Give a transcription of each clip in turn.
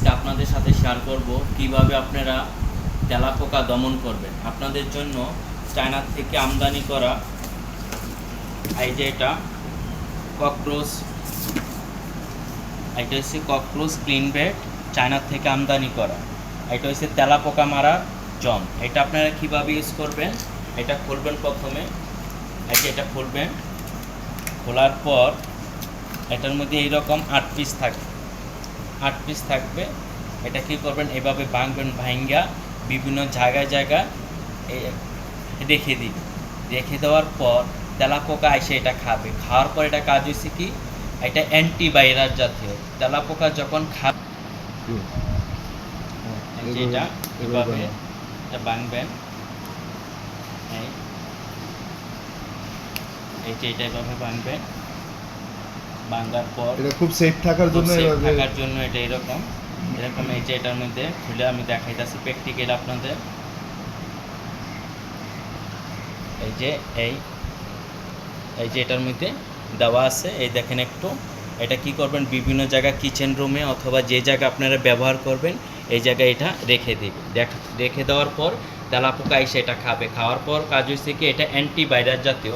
আজকে আপনাদের সাথে শেয়ার করব কীভাবে আপনারা তেলাপোকা দমন করবেন। আপনাদের জন্য চায়না থেকে আমদানি করা এই যে এটা ককরোচ এটা হচ্ছে ককরোচ ক্লিন বেড চায়নার থেকে আমদানি করা। এটা হচ্ছে তেলাপোকা মারার জম এটা আপনারা কীভাবে ইউজ করবেন? এটা খুলবেন প্রথমে। যে এটা খুলবেন। খোলার পর এটার মধ্যে এইরকম আট পিস থাকবে আট পিস থাকবে। এটা কি করবেন? এভাবে ভাঙবেন ভাঙ্গা বিভিন্ন জায়গায় জায়গায়। এ- রেখে দিবেন রেখে দেওয়ার পর তেলাপোকা এসে এটা খাবে। খাওয়ার পর এটা কাজ হচ্ছে কি? এটা অ্যান্টিভাইরাস জাতীয়। তেলাপোকা যখন খাবে এটা এভাবে এটা ভাঙবেন। এই যে এটা এভাবে ভাঙবেন। ভাঙার পর এটা খুব সেফ থাকার জন্য থাকার জন্য এটা এরকম। এরকম এই যে এটার মধ্যে খুলে আমি দেখাইতেছি প্র্যাকটিক্যাল আপনাদের। এই যে এই এই যে এটার মধ্যে দেওয়া আছে। এই দেখেন একটু এটা কি করবেন? বিভিন্ন জায়গা কিচেন রুমে অথবা যে জায়গা আপনারা ব্যবহার করবেন এই জায়গায় এটা রেখে দিবেন দেখ- রেখে দেওয়ার পর তেলাপোকা এসে এটা খাবে। খাওয়ার পর কাজ হচ্ছে কি এটা অ্যান্টিভাইরাস জাতীয়।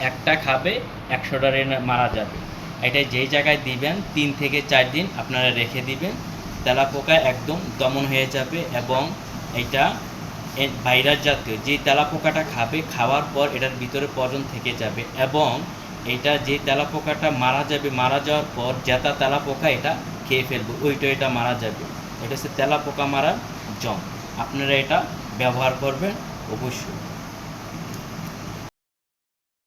একটা খাবে একশোটারে মারা যাবে। এটা যেই জায়গায় দিবেন, তিন থেকে চার দিন আপনারা রেখে দিবেন। তেলাপোকা একদম দমন হয়ে যাবে এবং এটা ভাইরাস জাতীয় যে তেলাপোকাটা খাবে, খাওয়ার পর এটার ভিতরে পর্যন্ত থেকে যাবে এবং এটা যে তেলাপোকাটা মারা যাবে, মারা যাওয়ার পর জেতা তেলাপোকা এটা খেয়ে ফেলবে ওইটা এটা মারা যাবে। এটা হচ্ছে তেলাপোকা মারার জম আপনারা এটা ব্যবহার করবেন অবশ্যই।